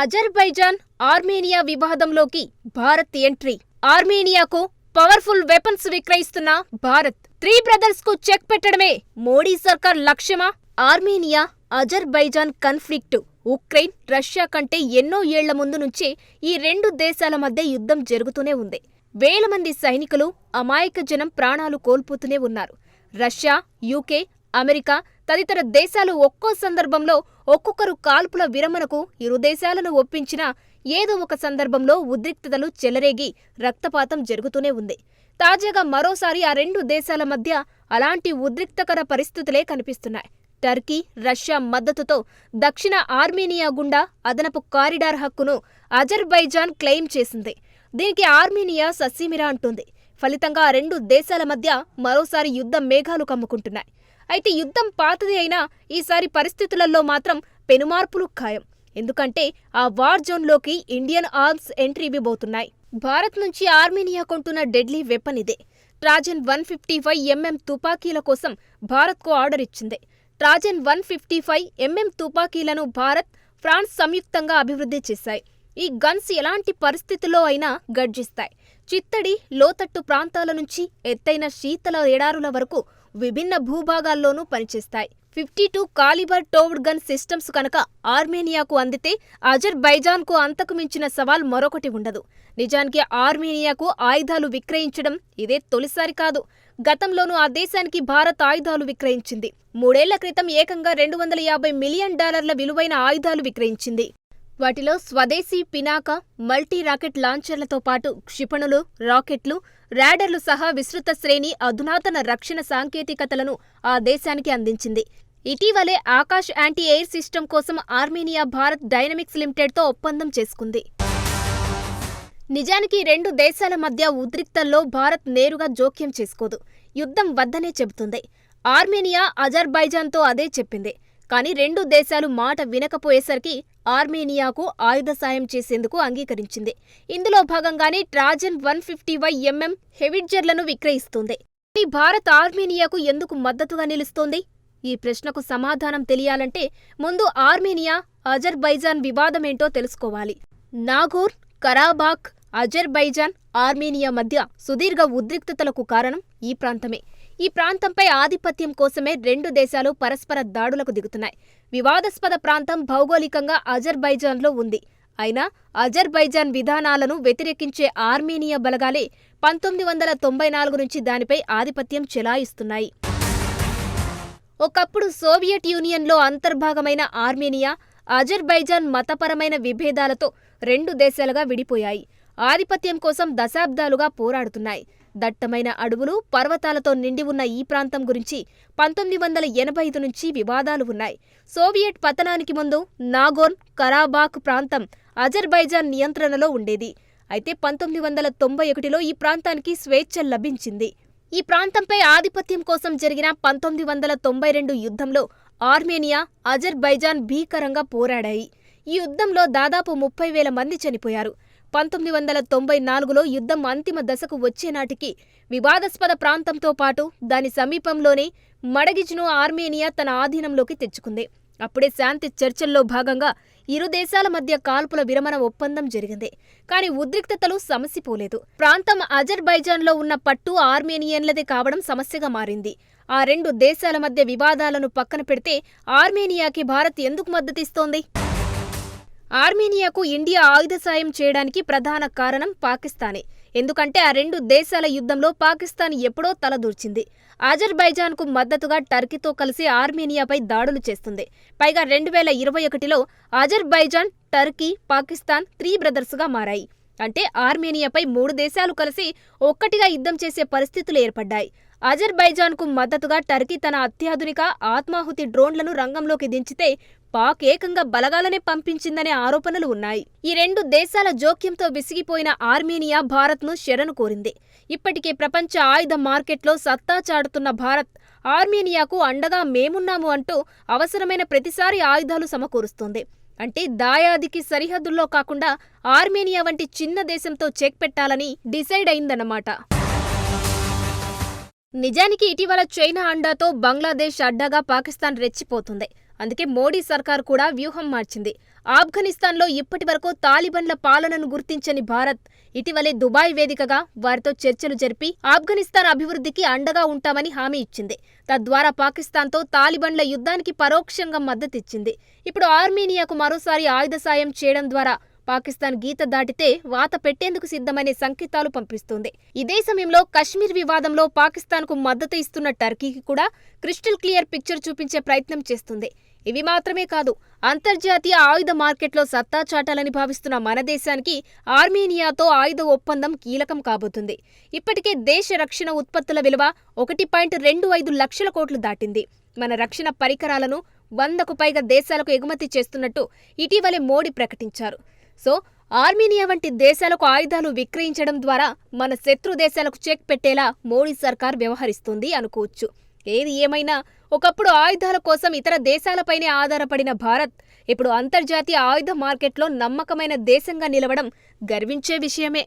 Azerbaijan Armenia వివాదంలోకి Bharat entry. ఆర్మేనియాకు powerful weapons విక్రయిస్తున్న భారత్. త్రీ బ్రదర్స్కు చెక్ పెట్టడమే మోడీ సర్కార్ లక్ష్యమా? Armenia Azerbaijan conflict. Ukraine Russia కంటే ఎన్నో ఏళ్ళ ముందు నుంచే ఈ రెండు దేశాల మధ్య యుద్ధం జరుగుతూనే ఉంది. వేల మంది సైనికులు అమాయక జనం ప్రాణాలు కోల్పోతూనే ఉన్నారు. రష్యా యూకే అమెరికా తదితర దేశాలు ఒక్కో సందర్భంలో ఒక్కొక్కరు కాల్పుల విరమణకు ఇరు దేశాలను ఒప్పించినా ఏదో ఒక సందర్భంలో ఉద్రిక్తతలు చెలరేగి రక్తపాతం జరుగుతూనే ఉంది. తాజాగా మరోసారి ఆ రెండు దేశాల మధ్య అలాంటి ఉద్రిక్తకర పరిస్థితులే కనిపిస్తున్నాయి. టర్కీ రష్యా మద్దతుతో దక్షిణ ఆర్మేనియా గుండా అదనపు కారిడార్ హక్కును అజర్బైజాన్ క్లెయిమ్ చేసింది. దీనికి ఆర్మేనియా సస్సిమిరా అంటుంది. ఫలితంగా ఆ రెండు దేశాల మధ్య మరోసారి యుద్ధ మేఘాలు కమ్ముకుంటున్నాయి. అయితే యుద్ధం పాతది అయినా ఈసారి పరిస్థితులలో మాత్రం పెనుమార్పులు ఖాయం. ఎందుకంటే ఆ వార్ జోన్లోకి ఇండియన్ ఆర్మ్స్ ఎంట్రీ ఇవ్వబోతున్నాయి. భారత్ నుంచి ఆర్మేనియా కొంటున్న డెడ్లీ వెపన్ ఇదే. Trajan one fifty five MM తుపాకీల కోసం భారత్కు ఆర్డర్ ఇచ్చింది. Trajan one fifty five MM తుపాకీలను భారత్ ఫ్రాన్స్ సంయుక్తంగా అభివృద్ధి చేశాయి. ఈ గన్స్ ఎలాంటి పరిస్థితుల్లో అయినా గర్జిస్తాయి. చిత్తడి లోతట్టు ప్రాంతాల నుంచి ఎత్తైన శీతల ఎడారుల వరకు విభిన్న భూభాగాల్లోనూ పనిచేస్తాయి. Fifty two calibre towed gun systems కనుక ఆర్మేనియాకు అందితే అజర్బైజాన్కు అంతకు మించిన సవాల్ మరొకటి ఉండదు. నిజానికి ఆర్మేనియాకు ఆయుధాలు విక్రయించడం ఇదే తొలిసారి కాదు. గతంలోనూ ఆ దేశానికి భారత్ ఆయుధాలు విక్రయించింది. మూడేళ్ళ క్రితం ఏకంగా రెండు వందల యాభై మిలియన్ డాలర్ల విలువైన ఆయుధాలు విక్రయించింది. వాటిలో స్వదేశీ పినాక మల్టీ రాకెట్ లాంచర్లతో పాటు క్షిపణులు రాకెట్లు ర్యాడర్లు సహా విస్తృత శ్రేణి అధునాతన రక్షణ సాంకేతికతలను ఆ దేశానికి అందించింది. ఇటీవలే ఆకాష్ యాంటీ ఎయిర్ సిస్టమ్ కోసం ఆర్మేనియా భారత్ డైనమిక్స్ లిమిటెడ్తో ఒప్పందం చేసుకుంది. నిజానికి రెండు దేశాల మధ్య ఉద్రిక్తల్లో భారత్ నేరుగా జోక్యం చేసుకోదు. యుద్ధం వద్దనే చెబుతుంది. ఆర్మేనియా అజర్బైజాన్తో అదే చెప్పింది. కానీ రెండు దేశాలు మాట వినకపోయేసరికి ఆర్మేనియాకు ఆయుధ సాయం చేసేందుకు అంగీకరించింది. ఇందులో భాగంగానే Trajan one fifty five MM హెవిడ్జర్లను విక్రయిస్తుంది. ఈ భారత్ ఆర్మేనియాకు ఎందుకు మద్దతుగా నిలుస్తోంది? ఈ ప్రశ్నకు సమాధానం తెలియాలంటే ముందు ఆర్మేనియా అజర్బైజాన్ వివాదమేంటో తెలుసుకోవాలి. నాగోర్ కరాబాక్ అజర్బైజాన్ ఆర్మేనియా మధ్య సుదీర్ఘ ఉద్రిక్తతలకు కారణం ఈ ప్రాంతమే. ఈ ప్రాంతంపై ఆధిపత్యం కోసమే రెండు దేశాలు పరస్పర దాడులకు దిగుతున్నాయి. వివాదాస్పద ప్రాంతం భౌగోళికంగా అజర్బైజాన్లో ఉంది. అయినా అజర్బైజాన్ విధానాలను వ్యతిరేకించే ఆర్మేనియా బలగాలే పంతొమ్మిది వందల తొంభై నాలుగు నుంచి దానిపై ఆధిపత్యం చెలాయిస్తున్నాయి. ఒకప్పుడు సోవియట్ యూనియన్లో అంతర్భాగమైన ఆర్మేనియా అజర్బైజాన్ మతపరమైన విభేదాలతో రెండు దేశాలుగా విడిపోయాయి. ఆధిపత్యం కోసం దశాబ్దాలుగా పోరాడుతున్నాయి. దట్టమైన అడవులు పర్వతాలతో నిండి ఉన్న ఈ ప్రాంతం గురించి పంతొమ్మిది వందల ఎనభై ఐదు నుంచి వివాదాలు ఉన్నాయి. సోవియట్ పతనానికి ముందు నాగోన్ కరాబాక్ ప్రాంతం అజర్బైజాన్ నియంత్రణలో ఉండేది. అయితే పంతొమ్మిది వందల తొంభై ఒకటిలో ఈ ప్రాంతానికి స్వేచ్ఛ లభించింది. ఈ ప్రాంతంపై ఆధిపత్యం కోసం జరిగిన పంతొమ్మిది వందల తొంభై రెండు యుద్ధంలో ఆర్మేనియా అజర్బైజాన్ భీకరంగా పోరాడాయి. ఈ యుద్ధంలో దాదాపు ముప్పై వేల మంది చనిపోయారు. పంతొమ్మిది వందల తొంభై నాలుగులో యుద్ధం అంతిమ దశకు వచ్చేనాటికి వివాదాస్పద ప్రాంతంతో పాటు దాని సమీపంలోనే మడగిజ్ను ఆర్మేనియా తన ఆధీనంలోకి తెచ్చుకుంది. అప్పుడే శాంతి చర్చల్లో భాగంగా ఇరు దేశాల మధ్య కాల్పుల విరమణ ఒప్పందం జరిగింది. కానీ ఉద్రిక్తతలు సమసిపోలేదు. ప్రాంతం అజర్బైజాన్లో ఉన్న పట్టు ఆర్మేనియన్లదే కావడం సమస్యగా మారింది. ఆ రెండు దేశాల మధ్య వివాదాలను పక్కన పెడితే ఆర్మేనియాకి భారత్ ఎందుకు మద్దతిస్తోంది? ఆర్మేనియాకు ఇండియా ఆయుధ సాయం చేయడానికి ప్రధాన కారణం పాకిస్తానే. ఎందుకంటే ఆ రెండు దేశాల యుద్ధంలో పాకిస్తాన్ ఎప్పుడో తలదూర్చింది. అజర్బైజాన్కు మద్దతుగా టర్కీతో కలిసి ఆర్మేనియాపై దాడులు చేస్తుంది. పైగా రెండు వేల ఇరవై ఒకటిలో అజర్బైజాన్ టర్కీ పాకిస్తాన్ త్రీ బ్రదర్స్గా మారాయి. అంటే ఆర్మేనియాపై మూడు దేశాలు కలిసి ఒక్కటిగా యుద్ధం చేసే పరిస్థితులు ఏర్పడ్డాయి. అజర్బైజాన్కు మద్దతుగా టర్కీ తన అత్యాధునిక ఆత్మాహుతి డ్రోన్లను రంగంలోకి దించితే పాక్ ఏకంగా బలగాలనే పంపించిందనే ఆరోపణలు ఉన్నాయి. ఈ రెండు దేశాల జోక్యంతో విసిగిపోయిన ఆర్మేనియా భారత్ను శరణు కోరింది. ఇప్పటికే ప్రపంచ ఆయుధ మార్కెట్లో సత్తా చాటుతున్న భారత్ ఆర్మేనియాకు అండగా మేమున్నాము అంటూ అవసరమైన ప్రతిసారి ఆయుధాలు సమకూరుస్తోంది. అంటే దాయాదికి సరిహద్దుల్లో కాకుండా ఆర్మేనియా వంటి చిన్న దేశంతో చెక్ పెట్టాలని డిసైడ్ అయిందన్నమాట. నిజానికి ఇటీవల చైనా అండాతో బంగ్లాదేశ్ అడ్డాగా పాకిస్తాన్ రెచ్చిపోతుంది. అందుకే మోడీ సర్కార్ కూడా వ్యూహం మార్చింది. ఆఫ్ఘనిస్తాన్లో ఇప్పటి వరకు తాలిబన్ల పాలనను గుర్తించని భారత్ ఇటీవలే దుబాయ్ వేదికగా వారితో చర్చలు జరిపి ఆఫ్ఘనిస్తాన్ అభివృద్ధికి అండగా ఉంటామని హామీ ఇచ్చింది. తద్వారా పాకిస్తాన్తో తాలిబన్ల యుద్ధానికి పరోక్షంగా మద్దతిచ్చింది. ఇప్పుడు ఆర్మేనియాకు మరోసారి ఆయుధ సాయం చేయడం ద్వారా పాకిస్తాన్ గీత దాటితే వాత పెట్టేందుకు సిద్ధమనే సంకేతాలు పంపిస్తోంది. ఇదే సమయంలో కశ్మీర్ వివాదంలో పాకిస్తాన్కు మద్దతు ఇస్తున్న టర్కీకి కూడా క్రిస్టల్ క్లియర్ పిక్చర్ చూపించే ప్రయత్నం చేస్తుంది. ఇవి మాత్రమే కాదు అంతర్జాతీయ ఆయుధ మార్కెట్లో సత్తా చాటాలని భావిస్తున్న మన దేశానికి ఆర్మేనియాతో ఆయుధ ఒప్పందం కీలకం కాబోతుంది. ఇప్పటికే దేశ రక్షణ ఉత్పత్తుల విలువ ఒకటి పాయింట్ రెండు ఐదు లక్షల కోట్లు దాటింది. మన రక్షణ పరికరాలను వందకు పైగా దేశాలకు ఎగుమతి చేస్తున్నట్టు ఇటీవలే మోడీ ప్రకటించారు. సో ఆర్మీనియా వంటి దేశాలకు ఆయుధాలు విక్రయించడం ద్వారా మన శత్రు దేశాలకు చెక్ పెట్టేలా మోడీ సర్కార్ వ్యవహరిస్తుంది అనుకోవచ్చు. ఏది ఏమైనా ఒకప్పుడు ఆయుధాల కోసం ఇతర దేశాలపైనే ఆధారపడిన భారత్ ఇప్పుడు అంతర్జాతీయ ఆయుధ మార్కెట్లో నమ్మకమైన దేశంగా నిలవడం గర్వించే విషయమే.